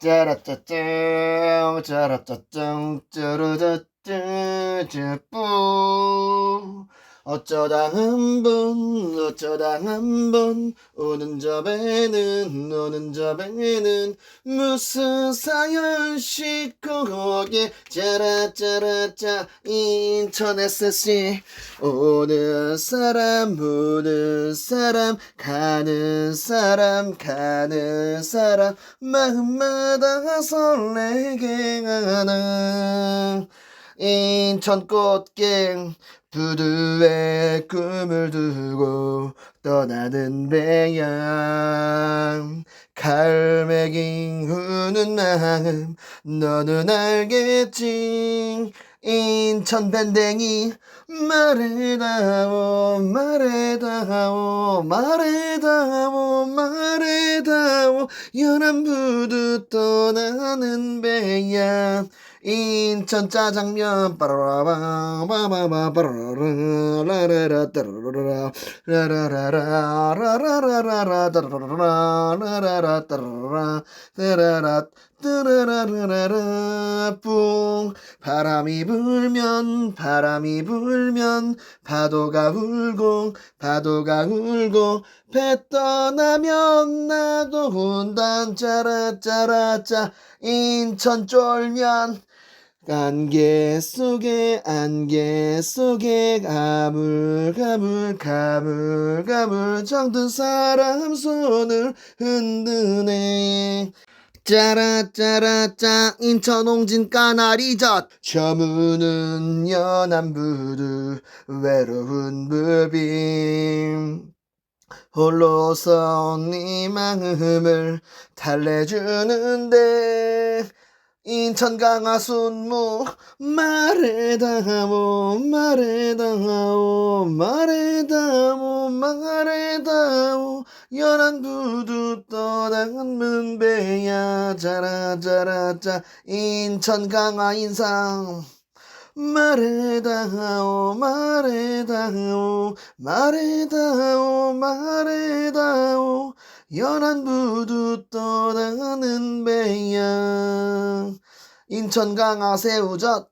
짜라짜짱 짜라짜짱 짜르자짜짜 뿌 어쩌다 한 번 어쩌다 한 번 오는 저배는 오는 저배는 무슨 사연 싣고 오게 짜라짜라짜 SC 오는 사람 오는 사람 가는 사람 가는 사람 마음마다 설레게 하는 인천 꽃갱 부두에 꿈을 두고 떠나는 배양. 갈매기 우는 마음 너는 알겠지? 인천 밴댕이 말해다오 말해다오 말해다오 말해다오. 연안 부두 떠나는 배양. 인 천 짜장면 빠라라바 바바바 빠라라 라라라 따라라라 라라라라 라라라라 따라라라 라라라 따라라 따라라 따라라라라 뿡 바람이 불면 바람이 불면 파도가 울고 파도가 울고 배 떠나면 나도 운단 짜라짜라짜 인천 쫄면 안개 속에 안개 속에 가물 가물 가물 가물 정든 사람 손을 흔드네. 짜라짜라짜 인천 홍진 까나리젓 저무는 연안부두 외로운 불빔. 홀로서 네 마음을 달래주는데 인천 강화순무 말해다오 말해다오 말해다오 말해다오. 연안 부두 떠나는 배야 자라자라자. 인천 강화 인상. 말해다오 말해다오 말해다오 말해다오. 연안 부두 떠나는 배야 인천 강화 새우젓